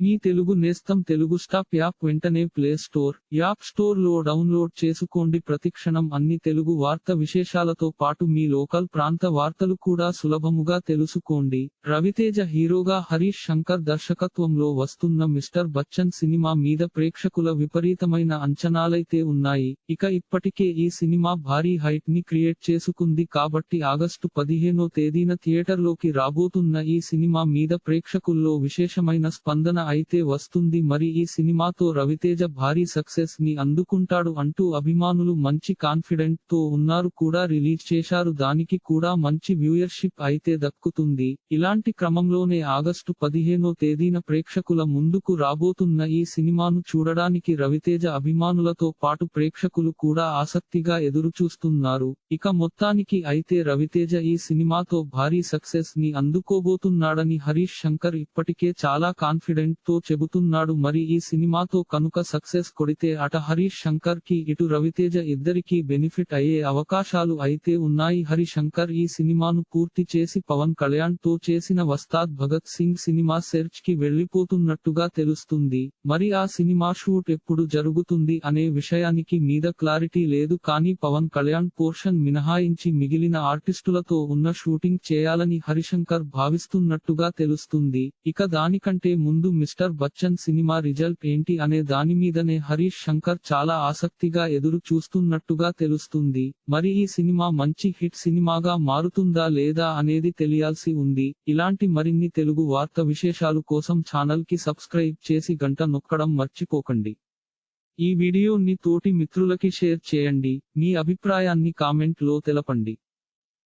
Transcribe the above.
మీ తెలుగు నేస్తం Telugu stop app వెంటనే play store app స్టోర్లో డౌన్లోడ్ చేసుకోండి. ప్రతిక్షణం అన్ని తెలుగు వార్త విశేషాలతో పాటు మీ లోకల్ ప్రాంత వార్తలు కూడా సులభముగా తెలుసుకోండి. రవితేజ హీరోగా హరీష్ శంకర్ దర్శకత్వంలో వస్తున్న మిస్టర్ బచ్చన్ సినిమా మీద ప్రేక్షకుల విపరీతమైన అంచనాలైతే ఉన్నాయి. ఇక ఇప్పటికే ఈ సినిమా భారీ హైట్ని క్రియేట్ చేసుకుంది కాబట్టి ఆగస్టు పదిహేనో తేదీన థియేటర్లోకి రాబోతున్న ఈ సినిమా మీద ప్రేక్షకుల్లో విశేషమైన స్పందన అయితే వస్తుంది మరి ఈ సినిమాతో రవితేజ భారీ సక్సెస్ని అందుకుంటాడు అంటూ అభిమానులు మంచి కాన్ఫిడెంట్తో ఉన్నారు కూడా రిలీజ్ చేశారు. దానికి కూడా మంచి వ్యూయర్షిప్ అయితే దక్కుతుంది. ఇలాంటి క్రమంలోనే ఆగస్టు పదిహేనో తేదీన ప్రేక్షకుల ముందుకు రాబోతున్న ఈ సినిమాను చూడడానికి రవితేజ అభిమానులతో పాటు ప్రేక్షకులు కూడా ఆసక్తిగా ఎదురు చూస్తున్నారు ఇక మొత్తానికి అయితే రవితేజ ఈ సినిమాతో భారీ సక్సెస్ని అందుకోబోతున్నాడని హరీష్ శంకర్ ఇప్పటికే చాలా కాన్ఫిడెంట్ తో చెబుతున్నాడు. మరి ఈ సినిమాతో కనుక సక్సెస్ కొడితే అట హరీష్ శంకర్కి ఇటు రవితేజ ఇద్దరికీ బెనిఫిట్ అయ్యే అవకాశాలు అయితే ఉన్నాయి. హరి శంకర్ ఈ సినిమాను పూర్తి చేసి పవన్ కళ్యాణ్తో చేసిన వస్తాద్ భగత్ సింగ్ సినిమా సెర్చ్కి వెళ్ళిపోతున్నట్టుగా తెలుస్తుంది. మరి ఆ సినిమా షూట్ ఎప్పుడు జరుగుతుంది అనే విషయానికి మీద క్లారిటీ లేదు. కానీ పవన్ కళ్యాణ్ పోర్షన్ మినహాయించి మిగిలిన ఆర్టిస్టులతో ఉన్న షూటింగ్ చేయాలని హరిశంకర్ భావిస్తున్నట్టుగా తెలుస్తుంది. ఇక దానికంటే ముందు మిస్టర్ బచ్చన్ సినిమా రిజల్ట్ ఏంటి అనే దాని మీదనే హరీష్ శంకర్ చాలా ఆసక్తిగా ఎదురు చూస్తున్నట్టుగా తెలుస్తుంది. మరి ఈ సినిమా మంచి హిట్ సినిమాగా మారుతుందా లేదా అనేది తెలియాల్సి ఉంది. ఇలాంటి మరిన్ని తెలుగు వార్త విశేషాలు కోసం ఛానల్కి సబ్స్క్రైబ్ చేసి గంట నొక్కడం మర్చిపోకండి. ఈ వీడియోని తోటి మిత్రులకి షేర్ చేయండి. మీ అభిప్రాయాన్ని కామెంట్లో తెలపండి.